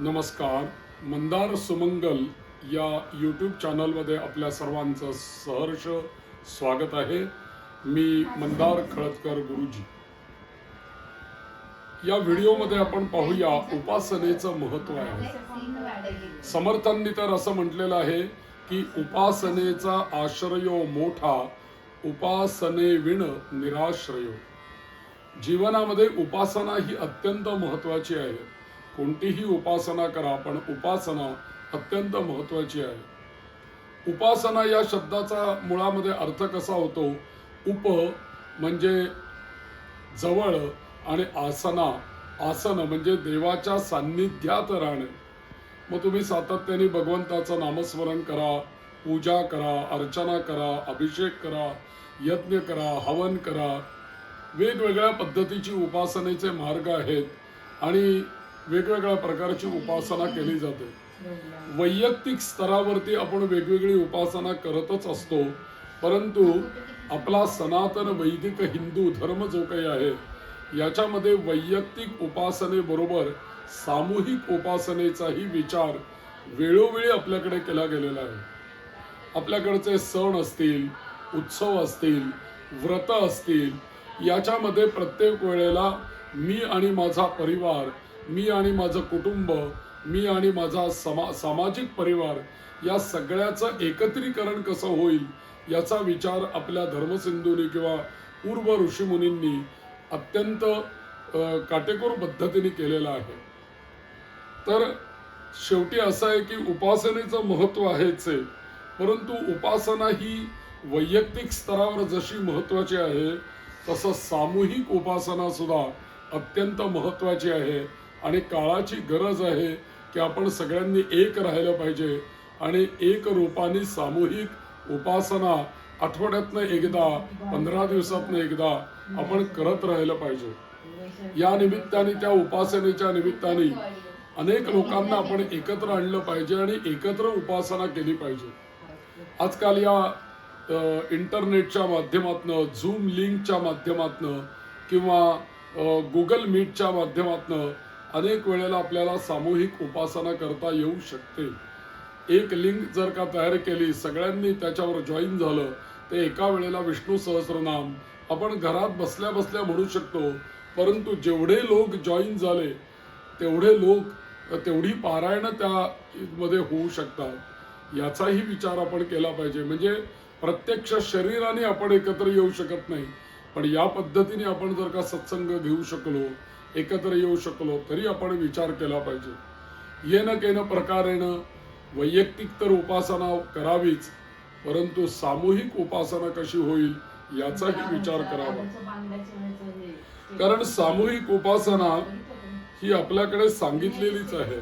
नमस्कार मंदार सुमंगल या यूट्यूब चॅनलमध्ये आपल्या सर्वांचं सहर्ष स्वागत आहे. मी मंदार खळदकर गुरुजी. या व्हिडिओमध्ये आपण पाहूया उपासनेचं महत्त्व आहे. समर्थांनी तर असं म्हटलेलं आहे की उपासनेचा आश्रयो मोठा उपासने विण निराश्रयो. जीवनामध्ये उपासना ही अत्यंत महत्वाची आहे कोणतीही उपासना करा पण उपासना अत्यंत महत्वाची आहे. उपासना या शब्दाचा मुळामध्ये अर्थ कसा होतो? उप म्हणजे जवळ आणि आसना. आसन म्हणजे देवाच्या सान्निध्यात राहणे. मग तुम्ही सातत्याने भगवंताचं नामस्मरण करा पूजा करा अर्चना करा अभिषेक करा यज्ञ करा हवन करा. वेगवेगळ्या पद्धतीची उपासनेचे मार्ग आहेत आणि वेगवेगळ्या प्रकारची उपासना केली जाते. वैयक्तिक स्तरावरती आपण वेगवेगळी उपासना करतच असतो परंतु आपला सनातन वैदिक हिंदू धर्म जो काही आहे याच्यामध्ये वैयक्तिक उपासनेबरोबर सामूहिक उपासनेचाही विचार वेळोवेळी आपल्याकडे केला गेलेला आहे. आपल्याकडचे सण असतील उत्सव असतील व्रत असतील याच्यामध्ये प्रत्येक वेळेला मी आणि माझा परिवार मी आणि माझं कुटुंब मी आणि माझा समा सामाजिक परिवार या सगळ्याचं एकत्रीकरण कसं होईल याचा विचार आपल्या धर्मसिंधूंनी किंवा पूर्व ऋषीमुनींनी अत्यंत काटेकोर पद्धतीने केलेला आहे. तर शेवटी असं आहे की उपासनेचं महत्त्व आहेच आहे परंतु उपासना ही वैयक्तिक स्तरावर जशी महत्वाची आहे तसं सामूहिक उपासना सुद्धा अत्यंत महत्वाची आहे. आणि काळाची गरज आहे की आपण सगळ्यांनी एक राहिलं पाहिजे. आणि एक रूपाने सामूहिक उपासना आठवड्यातनं एकदा पंधरा दिवसातनं एकदा आपण करत राहिलं पाहिजे. या निमित्ताने त्या उपासनेच्या निमित्ताने अनेक लोकांना आपण एकत्र आणलं पाहिजे आणि एकत्र उपासना केली पाहिजे. आजकाल या इंटरनेटच्या माध्यमातनं झूम लिंकच्या माध्यमातनं किंवा गुगल मीटच्या माध्यमातनं अनेक वेळेला आपल्याला सामूहिक उपासना करता येऊ शकते. एक लिंक जर का तयार केली सगळ्यांनी त्याच्यावर जॉईन झालं ते एका वेळेला विष्णू सहस्रनाम आपण घरात बसल्या बसल्या म्हणू शकतो. परंतु जेवढे लोक जॉईन झाले तेवढे लोक तेवढी पारायणं त्यामध्ये होऊ शकतात. याचाही विचार आपण केला पाहिजे. म्हणजे प्रत्यक्ष शरीराने आपण एकत्र येऊ शकत नाही. पण या पद्धतीने आपण जर का सत्संग घेऊ शकलो एकत्र येऊ शकलो तरी आपण विचार केला पाहिजे. येणं केनं प्रकारेनं वैयक्तिक तर उपासना करावीच परंतु सामूहिक उपासना कशी होईल याचाही विचार करावा. कारण सामूहिक उपासना ही आपल्याकडे सांगितलेलीच आहे.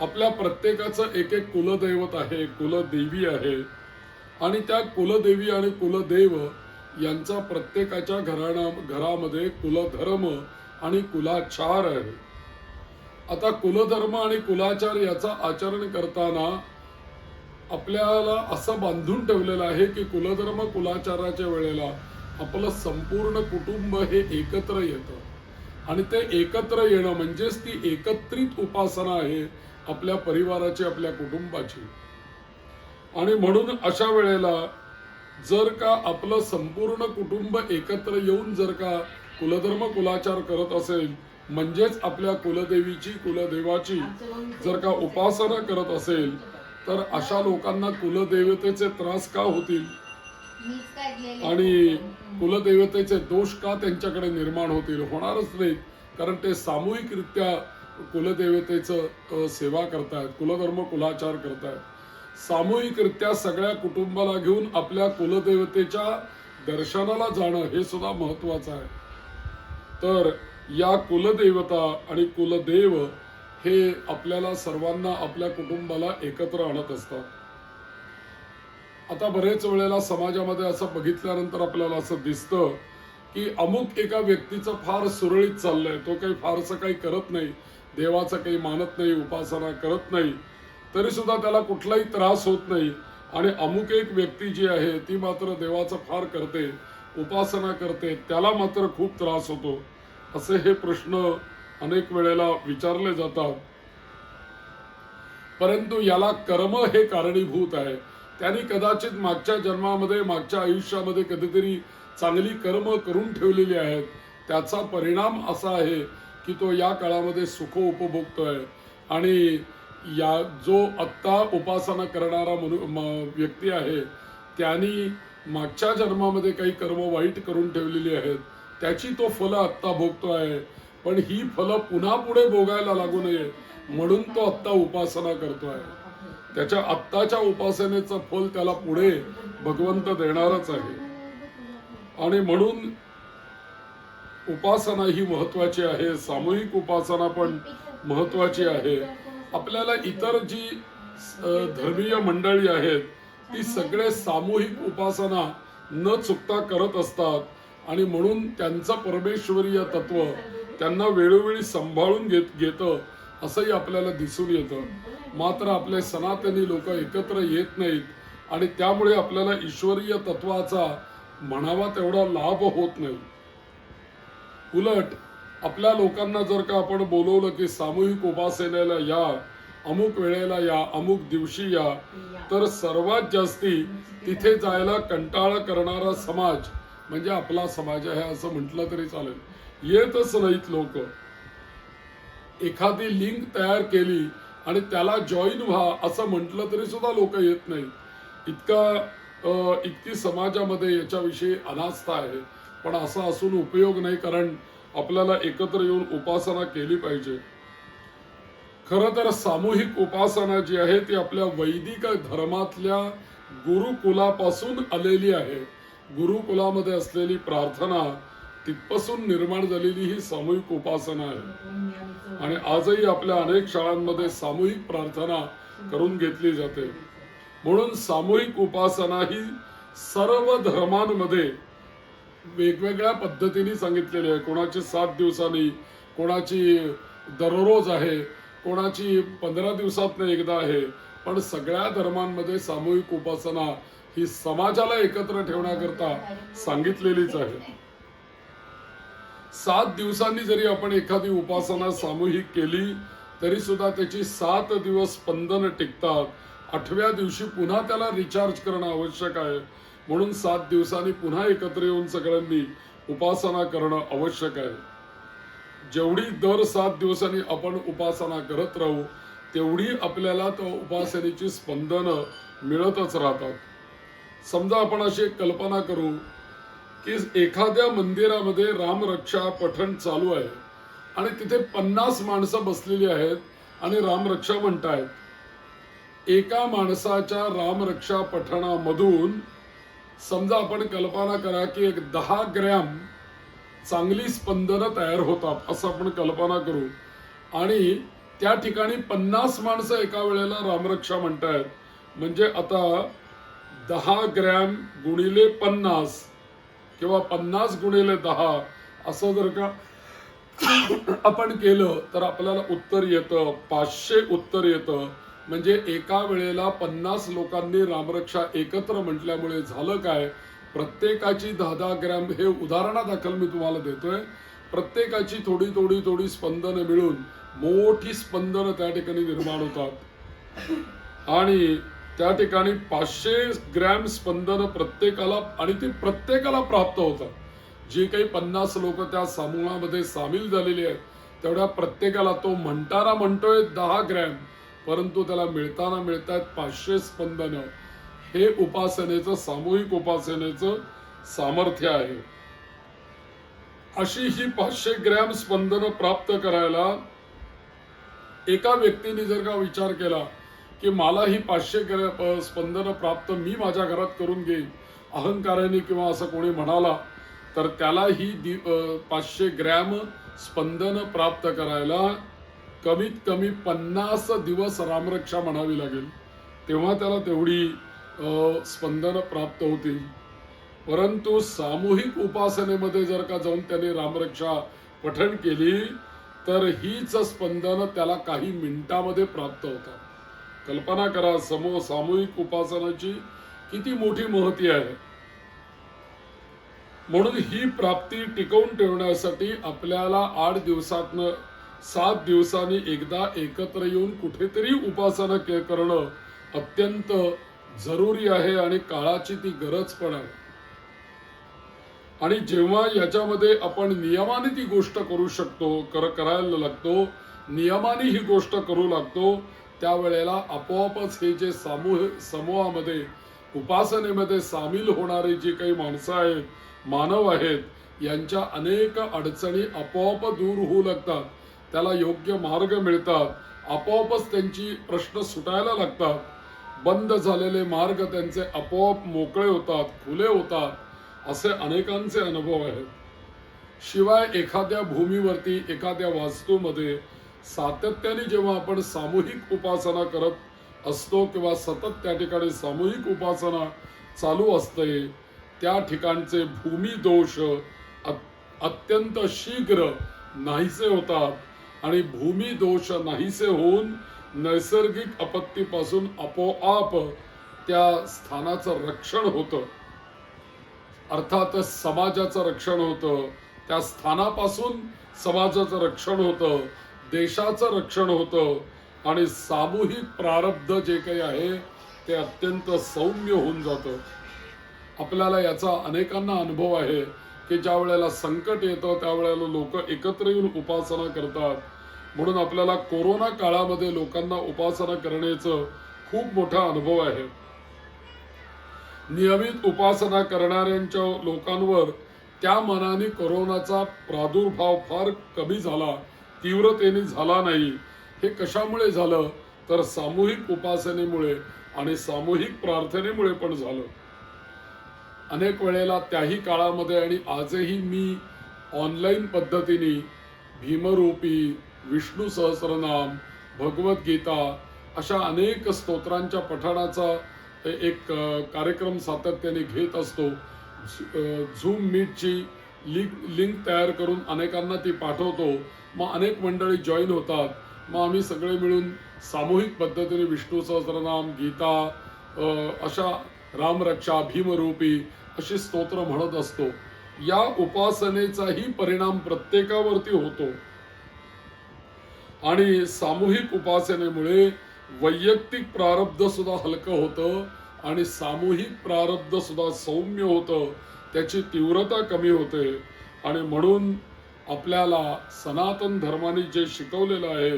आपल्या प्रत्येकाचं एक एक कुलदैवत आहे कुलदेवी आहे. आणि त्या कुलदेवी आणि कुलदेव यांचा प्रत्येकाच्या घराणा घरामध्ये कुलधर्म आणि कुलाचार आहे. आता कुलधर्म आणि कुलाचार याचा आचरण करताना आपल्याला असं बांधून ठेवलेलं आहे की कुलधर्म कुलाचाराच्या वेळेला आपलं संपूर्ण कुटुंब हे एकत्र येतं. आणि ते एकत्र येणं म्हणजेच ती एकत्रित उपासना आहे आपल्या परिवाराची आपल्या कुटुंबाची. आणि म्हणून अशा वेळेला जर का आपलं संपूर्ण कुटुंब एकत्र येऊन जर का कुलधर्म कुलाचार करत असेल म्हणजेच आपल्या कुलदेवीची कुलदेवाची जर का उपासना करत असेल तर अशा लोकांना कुलदेवतेचे त्रास का होतील? आणि कुलदेवतेचे दोष का त्यांच्याकडे निर्माण होतील? होणारच नाहीत कारण ते सामूहिकरित्या कुलदेवतेचं सेवा करतायत कुलधर्म कुलाचार करतायत. सामूहिकरित्या सगळ्या कुटुंबाला घेऊन आपल्या कुलदेवतेच्या दर्शनाला जाणं हे सुद्धा महत्वाचं आहे. तर या कुलदेवता आणि कुलदेव हे आपल्याला सर्वांना आपल्या कुटुंबाला एकत्र आणत असतात. आता बरेच वेळेला समाजामध्ये असं बघितल्यानंतर आपल्याला असं दिसतं की अमुक एका व्यक्तीचं फार सुरळीत चाललंय. तो काही फारसं काही करत नाही. देवाचं काही मानत नाही उपासना करत नाही. तरी सुद्धा त्याला कुठलाही त्रास होत नाही. आणि अमुक एक व्यक्ती जी आहे ती मात्र देवाचं फार करते. उपासना करते त्याला मात्र खूप त्रास होतो. असे हे प्रश्न अनेक वेळेला विचारले जातात. परंतु याला कर्म हे कारणीभूत आहे. त्यांनी कदाचित मागच्या जन्मामध्ये मागच्या आयुष्यामध्ये कधीतरी चांगली कर्म करून ठेवलेली आहेत. त्याचा परिणाम असा आहे की तो या काळामध्ये सुख उपभोगतोय. आणि या जो आत्ता उपासना करणारा मनु व्यक्ती आहे त्यांनी मागच्या जन्मामध्ये काही कर्म वाईट करून ठेवलेली आहेत. त्याची तो फलं आत्ता भोगतो आहे. पण ही फलं पुन्हा पुढे भोगायला लागू नये म्हणून तो आत्ता उपासना करतो आहे. त्याच्या आत्ताच्या उपासनेचं फल त्याला पुढे भगवंत देणारच आहे. आणि म्हणून उपासना ही महत्वाची आहे. सामूहिक उपासना पण महत्वाची आहे. आपल्याला इतर जी धर्मीय मंडळी आहेत ती सगळे सामूहिक उपासना न चुकता करत असतात. आणि म्हणून त्यांचं परमेश्वरीय तत्व त्यांना वेळोवेळी सांभाळून घेत घेतं असंही आपल्याला दिसून येतं. मात्र आपले सनातनी लोक एकत्र येत नाहीत आणि त्यामुळे आपल्याला ईश्वरीय तत्वाचा म्हणावा तेवढा लाभ होत नाही. उलट आपल्या लोकांना जर का आपण बोलवलं की सामूहिक उपासनेला या अमुक वेळेला या अमुक दिवशी या. तर सर्वात जास्ती तिथे जायला कंटाळा करणारा समाज म्हणजे आपला समाज आहे असं म्हटलं तरी चालेल. येतच नाहीत लोक. एखादी लिंक तयार केली आणि त्याला जॉईन व्हा असं म्हटलं तरी सुद्धा लोक येत नाहीत. इतका इतकी समाजामध्ये याच्याविषयी अनास्था आहे. पण असं असून उपयोग नाही कारण आपल्याला एकत्र येऊन उपासना केली पाहिजे. खरं तर सामूहिक उपासना जी आहे ती आपल्या वैदिक धर्मातल्या गुरुकुलापासून आलेली आहे. गुरुकुलामध्ये असलेली प्रार्थना तिथपासून निर्माण झालेली ही सामूहिक उपासना आहे. आणि आजही आपल्या अनेक शाळांमध्ये सामूहिक प्रार्थना करून घेतली जाते. म्हणून सामूहिक उपासना ही सर्व धर्मांमध्ये वेगवेगळ्या पद्धतीने सांगितलेली आहे. कोणाची सात दिवसांनी कोणाची दररोज आहे कोणाची पंधरा दिवसात एकदा आहे पण सगळ्या धर्मांमध्ये सामूहिक उपासना ही समाजाला एकत्र ठेवण्याकरता सांगितलेलीच आहे. सात दिवसांनी जरी आपण एखादी उपासना सामूहिक केली तरी सुद्धा त्याची सात दिवस स्पंदन टिकतात. आठव्या दिवशी पुन्हा त्याला रिचार्ज करणं आवश्यक आहे. म्हणून सात दिवसांनी पुन्हा एकत्र येऊन सगळ्यांनी उपासना करणं आवश्यक आहे. जेवढी दर सात दिवसांनी आपण उपासना करत राहू तेवढी आपल्याला त्या उपासनेची स्पंदनं मिळतच राहतात. समजा आपण अशी एक कल्पना करू की एखाद्या मंदिरामध्ये रामरक्षा पठण चालू आहे आणि तिथे पन्नास माणसं बसलेली आहेत आणि रामरक्षा म्हणतायत. एका माणसाच्या रामरक्षा पठणामधून समजा आपण कल्पना करा की एक दहा ग्रॅम चांगली स्पंदनं तयार होतात असं आपण कल्पना करू. आणि त्या ठिकाणी पन्नास माणसं एका वेळेला रामरक्षा म्हणतायत. म्हणजे आता दहा ग्रॅम गुणिले पन्नास किंवा पन्नास गुणिले दहा असं जर का आपण केलं तर आपल्याला उत्तर येतं पाचशे उत्तर येतं. म्हणजे एका वेळेला पन्नास लोकांनी रामरक्षा एकत्र म्हटल्यामुळे झालं काय? प्रत्येकाची दहा दहा ग्रॅम हे उदाहरणादाखल मी तुम्हाला देतोय. प्रत्येकाची थोडी थोडी थोडी स्पंदनं मिळून मोठी स्पंदनं त्या ठिकाणी निर्माण होतात. आणि त्या ठिकाणी पाचशे ग्रॅम स्पंदनं प्रत्येकाला आणि ती प्रत्येकाला प्राप्त होतात. जे काही पन्नास लोक त्या समूहामध्ये सामील झालेले आहेत तेवढ्या प्रत्येकाला तो म्हणताना म्हणतोय दहा ग्रॅम परंतु त्याला मिळताना मिळतात पाचशे स्पंदनं. हे उपासनेचं सामूहिक उपासनेचं सामर्थ्य आहे. अशी ही पाचशे ग्रॅम स्पंदन प्राप्त करायला एका व्यक्तीने जर का विचार केला की मला ही पाचशे ग्रॅम स्पंदन प्राप्त मी माझ्या घरात करून घेईन अहंकाराने किंवा असं कोणी म्हणाला तर त्याला ही दि पाचशे ग्रॅम स्पंदन प्राप्त करायला कमीत कमी पन्नास दिवस रामरक्षा म्हणावी लागेल. तेव्हा त्याला तेवढी स्पंदन प्राप्त होतील. परंतु सामूहिक उपासनेमध्ये जर का जाऊन त्याने रामरक्षा पठण केली तर हीच स्पंदन त्याला काही मिनिटामध्ये प्राप्त होतात. कल्पना करा समूह सामूहिक उपासनाची किती मोठी महती आहे. म्हणून ही प्राप्ती टिकवून ठेवण्यासाठी आपल्याला आठ दिवसातनं सात दिवसांनी एकदा एकत्र येऊन कुठेतरी उपासना करणं अत्यंत जरुरी आहे आणि काळाची ती गरज पण आहे. आणि जेव्हा याच्यामध्ये आपण नियमाने ती गोष्ट करू शकतो कर करायला लागतो नियमाने ही गोष्ट करू लागतो त्यावेळेला आपोआपच हे जे सामूह समूहामध्ये उपासनेमध्ये सामील होणारी जी काही माणसं आहेत मानव आहेत यांच्या अनेक अडचणी आपोआप दूर होऊ लागतात. त्याला योग्य मार्ग मिळतात. आपोआपच त्यांची प्रश्न सुटायला लागतात. बंद झालेले मार्ग त्यांचे आपोआप मोकळे होतात खुले होतात असे अनेकांचे अनुभव आहेत. शिवाय एखाद्या भूमीवरती एखाद्या वास्तूमध्ये सातत्याने जेव्हा आपण सामूहिक उपासना करत असतो किंवा सतत त्या ठिकाणी सामूहिक उपासना चालू असते त्या ठिकाणचे भूमी दोष अत्यंत शीघ्र नाहीसे होतात आणि भूमी दोष नाहीसे होऊन नैसर्गिक आपत्तीपासून आपोआप त्या स्थानाचं रक्षण होतं. अर्थातच समाजाचं रक्षण होतं. त्या स्थानापासून समाजाचं रक्षण होतं. देशाचं रक्षण होतं. आणि सामूहिक प्रारब्ध जे काही आहे ते अत्यंत सौम्य होऊन जातं. आपल्याला याचा अनेकांना अनुभव आहे की ज्या वेळेला संकट येतं त्यावेळेला लोक एकत्र येऊन उपासना करतात. म्हणून आपल्याला कोरोना काळामध्ये लोकांना उपासना करण्याचं खूप मोठा अनुभव आहे. नियमित उपासना करणाऱ्यांच्या लोकांवर त्या मनाने कोरोनाचा प्रादुर्भाव फार कमी झाला तीव्रतेने झाला नाही. हे कशामुळे झालं? तर सामूहिक उपासनेमुळे आणि सामूहिक प्रार्थनेमुळे पण झालं. अनेक वेळेला त्याही काळामध्ये आणि आजही मी ऑनलाईन पद्धतीने भीमरूपी विष्णू सहस्रनाम भगवद्गीता अशा अनेक स्तोत्रांच्या पठणाचा एक कार्यक्रम सातत्याने घेत असतो. झूम मीटची लिंक लिंक तयार करून अनेकांना ती पाठवतो. मग अनेक मंडळी जॉईन होतात. मग आम्ही सगळे मिळून सामूहिक पद्धतीने विष्णू सहस्रनाम गीता अशा रामरक्षा भीमरूपी अशी स्तोत्र म्हणत असतो. या उपासनेचाही परिणाम प्रत्येकावरती होतो. आणि सामूहिक उपासनेमुळे वैयक्तिक प्रारब्ध सुद्धा हलकं होतं आणि सामूहिक प्रारब्ध सुद्धा सौम्य होतं त्याची तीव्रता कमी होते. आणि म्हणून आपल्याला सनातन धर्माने जे शिकवलेलं आहे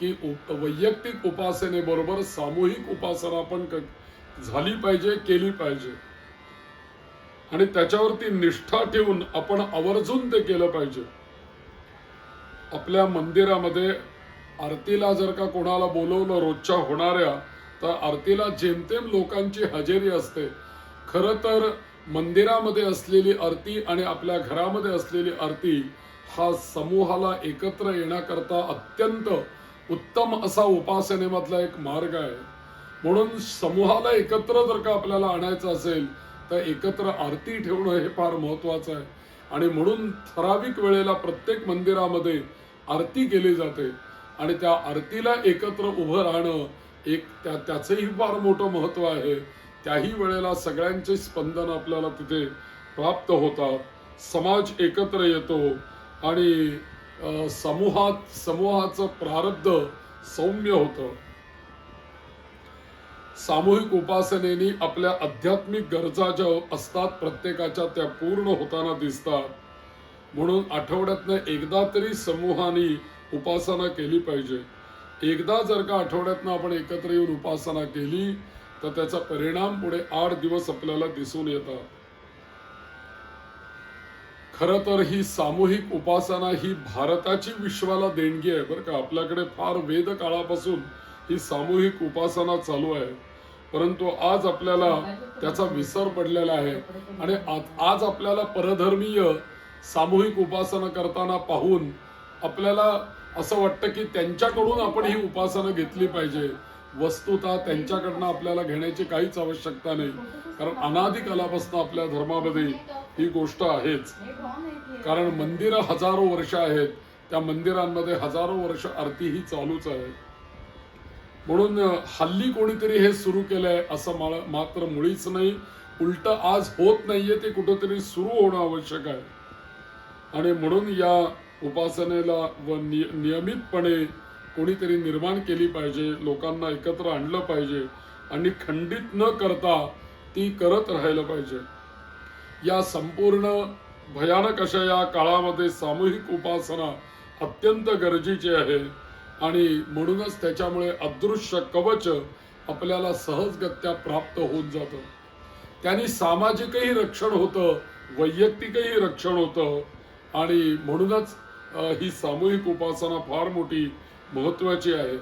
की उप वैयक्तिक उपासनेबरोबर सामूहिक उपासना पण झाली पाहिजे केली पाहिजे. आणि त्याच्यावरती निष्ठा ठेवून आपण आवर्जून ते केलं पाहिजे. आपल्या मंदिरामध्ये आरतीला जर का कोणाला बोलवलं रोजच्या होणाऱ्या तर आरतीला जेमतेम लोकांची हजेरी असते. खरं तर मंदिरामध्ये असलेली आरती आणि आपल्या घरामध्ये असलेली आरती हा समूहाला एकत्र येण्याकरता अत्यंत उत्तम असा उपासनेमधला एक मार्ग आहे. म्हणून समूहाला एकत्र जर का आपल्याला आणायचं असेल तर एकत्र आरती ठेवणं हे फार महत्वाचं आहे. आणि म्हणून ठराविक वेळेला प्रत्येक मंदिरामध्ये आरती केली जाते. आणि त्या आरतीला एकत्र उभं राहणं एक त्या त्याचंही फार मोठं महत्त्व आहे. त्याही वेळेला सगळ्यांचे स्पंदन आपल्याला तिथे प्राप्त होतात. समाज एकत्र येतो आणि समूहात समूहाचं प्रारब्ध सौम्य होतं. सामूहिक उपासनेने आपल्या आध्यात्मिक गरजा ज्या असतात प्रत्येकाच्या त्या पूर्ण होताना दिसतात. म्हणून आठवड्यातनं एकदा तरी समूहाने उपासना केली पाहिजे. एकदा जर का आठवड्यातनं आपण एकत्र येऊन उपासना केली तर त्याचा परिणाम पुढे आठ दिवस आपल्याला दिसून येतात. खरं तर ही सामूहिक उपासना ही भारताची विश्वाला देणगी आहे बरं का. आपल्याकडे फार वेद काळापासून ही सामूहिक उपासना चालू आहे. परंतु आज आपल्याला त्याचा विसर पडलेला आहे. आणि आज- आज आपल्याला परधर्मीय सामूहिक उपासना करताना पाहून आपल्याला असं वाटतं की त्यांच्याकडून आपण ही उपासना घेतली पाहिजे. वस्तुतः त्यांच्याकडनं आपल्याला घेण्याची काहीच आवश्यकता नाही. कारण अनादी कालापासून आपल्या धर्मामध्ये ही गोष्ट आहेच. कारण मंदिरं हजारो वर्ष आहेत. त्या मंदिरांमध्ये हजारो वर्ष आरती ही चालूच आहे. म्हणून हल्ली कोणीतरी हे सुरू केलंय असं मला मात्र मुळीच नाही. उलट आज होत नाहीये ते कुठंतरी सुरू होणं आवश्यक आहे. आणि म्हणून या उपासनेला व नि- नियमितपणे कोणीतरी निर्माण केली पाहिजे लोकांना एकत्र आणलं पाहिजे आणि खंडित न करता ती करत राहायला पाहिजे. या संपूर्ण भयानक अशा या काळामध्ये सामूहिक उपासना अत्यंत गरजेची आहे आणि म्हणूनच त्याच्यामुळे अदृश्य कवच आपल्याला सहजगत्या प्राप्त होत जातं. त्यांनी सामाजिकही रक्षण होतं वैयक्तिकही रक्षण होतं आणि म्हणूनच ही सामूहिक उपासना फार मोठी महत्त्वाची आहे.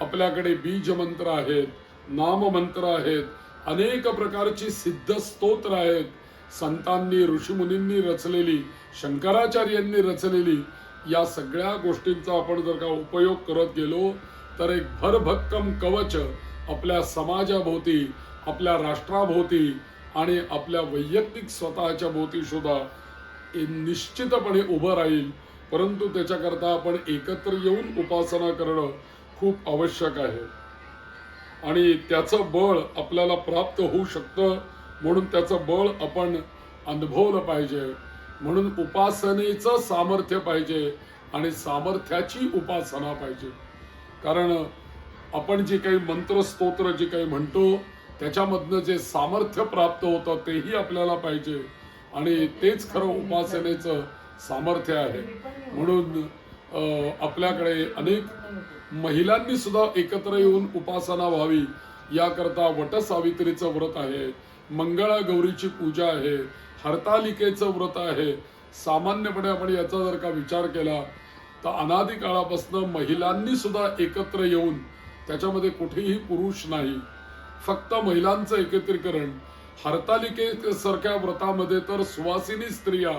आपल्याकडे बीज मंत्र आहेत नाममंत्र आहेत अनेक प्रकारची सिद्ध स्तोत्र आहेत. संतांनी ऋषीमुनींनी रचलेली शंकराचार्यांनी रचलेली या सगळ्या गोष्टींचा आपण जर का उपयोग करत गेलो तर एक भरभक्कम कवच आपल्या समाजाभोवती आपल्या राष्ट्राभोवती आणि आपल्या वैयक्तिक स्वतःच्या भोवती सुद्धा निश्चितपणे उभं राहील. परंतु त्याच्याकरता आपण एकत्र येऊन उपासना करणं खूप आवश्यक आहे. आणि त्याचं बळ आपल्याला प्राप्त होऊ शकतं म्हणून त्याचं बळ आपण अनुभवलं पाहिजे. म्हणून उपासनेचं सामर्थ्य पाहिजे आणि सामर्थ्याची उपासना पाहिजे. कारण आपण जे काही मंत्र स्तोत्र जे काही म्हणतो त्याच्यामधनं जे सामर्थ्य प्राप्त होतं तेही आपल्याला पाहिजे. आणि तेच खरं उपासनेचं सामर्थ्य आहे. म्हणून आपल्याकडे अनेक महिलांनी सुद्धा एकत्र येऊन उपासना व्हावी याकरता वटसावित्रीचं व्रत आहे मंगळा गौरीची पूजा आहे हरतालिकेचं व्रत आहे. सामान्यपणे आपण याचा जर का विचार केला तर अनादी काळापासून महिलांनी सुद्धा एकत्र येऊन त्याच्यामध्ये कुठेही पुरुष नाही. फक्त महिलांचं एकत्रीकरण हरतालिकेसारख्या व्रतामध्ये तर सुवासिनी स्त्रिया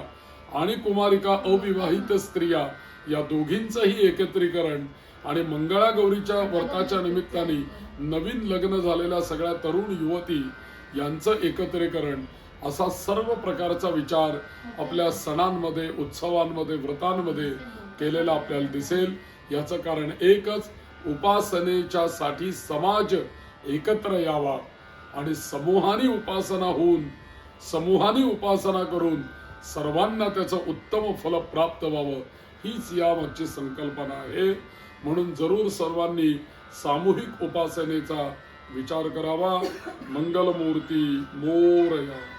आणि कुमारिका अविवाहित स्त्रिया या दोघींचंही एकत्रीकरण आणि मंगळागौरीच्या व्रताच्या निमित्ताने नवीन लग्न झालेल्या सगळ्या तरुण युवती यांचं एकत्रीकरण असा सर्व प्रकारचा विचार आपल्या सणांमध्ये उत्सवांमध्ये व्रतांमध्ये केलेला आपल्याला दिसेल. याचं कारण एकच उपासनेच्या साठी समाज एकत्र यावा आणि समूहाने उपासना होऊन समूहाने उपासना करून सर्वांना त्याचं उत्तम फल प्राप्त व्हावं हीच यामागची संकल्पना आहे. म्हणून जरूर सर्वांनी सामूहिक उपासनेचा विचार करावा. मंगलमूर्ती मोरया.